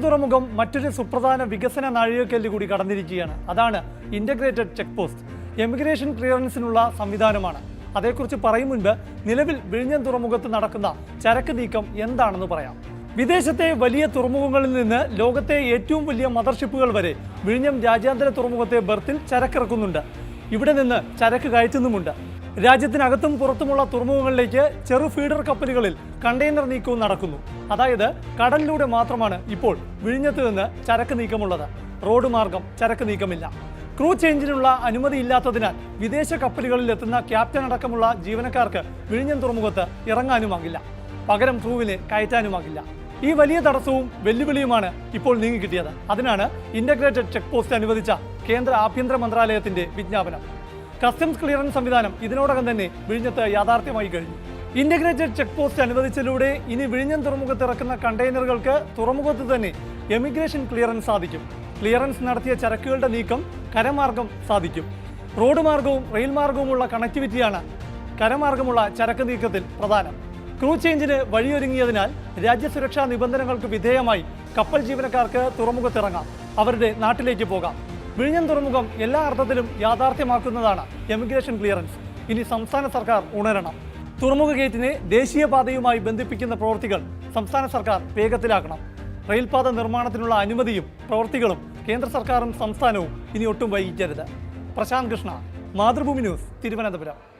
തുറമുഖം മറ്റൊരു സുപ്രധാന വികസന നാഴികക്കല്ല് കൂടി കടന്നിരിക്കുകയാണ്. അതാണ് ഇന്റഗ്രേറ്റഡ് ചെക്ക് പോസ്റ്റ് എമിഗ്രേഷൻ ക്ലിയറൻസിനുള്ള സംവിധാനമാണ്. അതേക്കുറിച്ച് പറയും മുൻപ് നിലവിൽ വിഴിഞ്ഞം തുറമുഖത്ത് നടക്കുന്ന ചരക്ക് നീക്കം എന്താണെന്ന് പറയാം. വിദേശത്തെ വലിയ തുറമുഖങ്ങളിൽ നിന്ന് ലോകത്തെ ഏറ്റവും വലിയ മദർഷിപ്പുകൾ വരെ വിഴിഞ്ഞം രാജ്യാന്തര തുറമുഖത്തെ ബർത്തിൽ ചരക്കിറക്കുന്നുണ്ട്. ഇവിടെ നിന്ന് ചരക്ക് കയറ്റുന്നുമുണ്ട്. രാജ്യത്തിനകത്തും പുറത്തുമുള്ള തുറമുഖങ്ങളിലേക്ക് ചെറു ഫീഡർ കപ്പലുകളിൽ കണ്ടെയ്നർ നീക്കവും നടക്കുന്നു. അതായത് കടലിലൂടെ മാത്രമാണ് ഇപ്പോൾ വിഴിഞ്ഞത്ത് നിന്ന് ചരക്ക് നീക്കമുള്ളത്. റോഡ് മാർഗം ചരക്ക് നീക്കമില്ല. ക്രൂ ചേഞ്ചിനുള്ള അനുമതി ഇല്ലാത്തതിനാൽ വിദേശ കപ്പലുകളിൽ എത്തുന്ന ക്യാപ്റ്റൻ അടക്കമുള്ള ജീവനക്കാർക്ക് വിഴിഞ്ഞം തുറമുഖത്ത് ഇറങ്ങാനുമാകില്ല പകരം ക്രൂവിനെ കയറ്റാനുമാകില്ല ഈ വലിയ തടസ്സവും വെല്ലുവിളിയുമാണ് ഇപ്പോൾ നീങ്ങിക്കിട്ടിയത്. അതിനാണ് ഇന്റഗ്രേറ്റഡ് ചെക്ക് പോസ്റ്റ് അനുവദിച്ച കേന്ദ്ര ആഭ്യന്തര മന്ത്രാലയത്തിന്റെ വിജ്ഞാപനം. കസ്റ്റംസ് ക്ലിയറൻസ് സംവിധാനം ഇതിനോടകം തന്നെ വിഴിഞ്ഞത്ത് യാഥാർത്ഥ്യമായി കഴിഞ്ഞു. ഇന്റഗ്രേറ്റഡ് ചെക്ക് പോസ്റ്റ് അനുവദിച്ചതിലൂടെ ഇനി വിഴിഞ്ഞം തുറമുഖത്ത് ഇറക്കുന്ന കണ്ടെയ്നറുകൾക്ക് തുറമുഖത്ത് തന്നെ എമിഗ്രേഷൻ ക്ലിയറൻസ് സാധിക്കും. ക്ലിയറൻസ് നടത്തിയ ചരക്കുകളുടെ നീക്കം കരമാർഗം സാധിക്കും. റോഡ് മാർഗവും റെയിൽ മാർഗവുമുള്ള കണക്ടിവിറ്റിയാണ് കരമാർഗമുള്ള ചരക്ക് നീക്കത്തിൽ പ്രധാനം. ക്രൂ ചേഞ്ചിന് വഴിയൊരുങ്ങിയതിനാൽ രാജ്യസുരക്ഷാ നിബന്ധനകൾക്ക് വിധേയമായി കപ്പൽ ജീവനക്കാർക്ക് തുറമുഖത്തിറങ്ങാം. അവരുടെ നാട്ടിലേക്ക് പോകാം. വിഴിഞ്ഞം തുറമുഖം എല്ലാ അർത്ഥത്തിലും യാഥാർത്ഥ്യമാക്കുന്നതാണ് എമിഗ്രേഷൻ ക്ലിയറൻസ്. ഇനി സംസ്ഥാന സർക്കാർ ഉണരണം. തുറമുഖ ഗേറ്റിനെ ദേശീയപാതയുമായി ബന്ധിപ്പിക്കുന്ന പ്രവൃത്തികൾ സംസ്ഥാന സർക്കാർ വേഗത്തിലാക്കണം. റെയിൽപാത നിർമ്മാണത്തിനുള്ള അനുമതിയും പ്രവൃത്തികളും കേന്ദ്ര സർക്കാരും സംസ്ഥാനവും ഇനി ഒട്ടും വൈകിക്കരുത്. പ്രശാന്ത് കൃഷ്ണ മാതൃഭൂമി ന്യൂസ് തിരുവനന്തപുരം.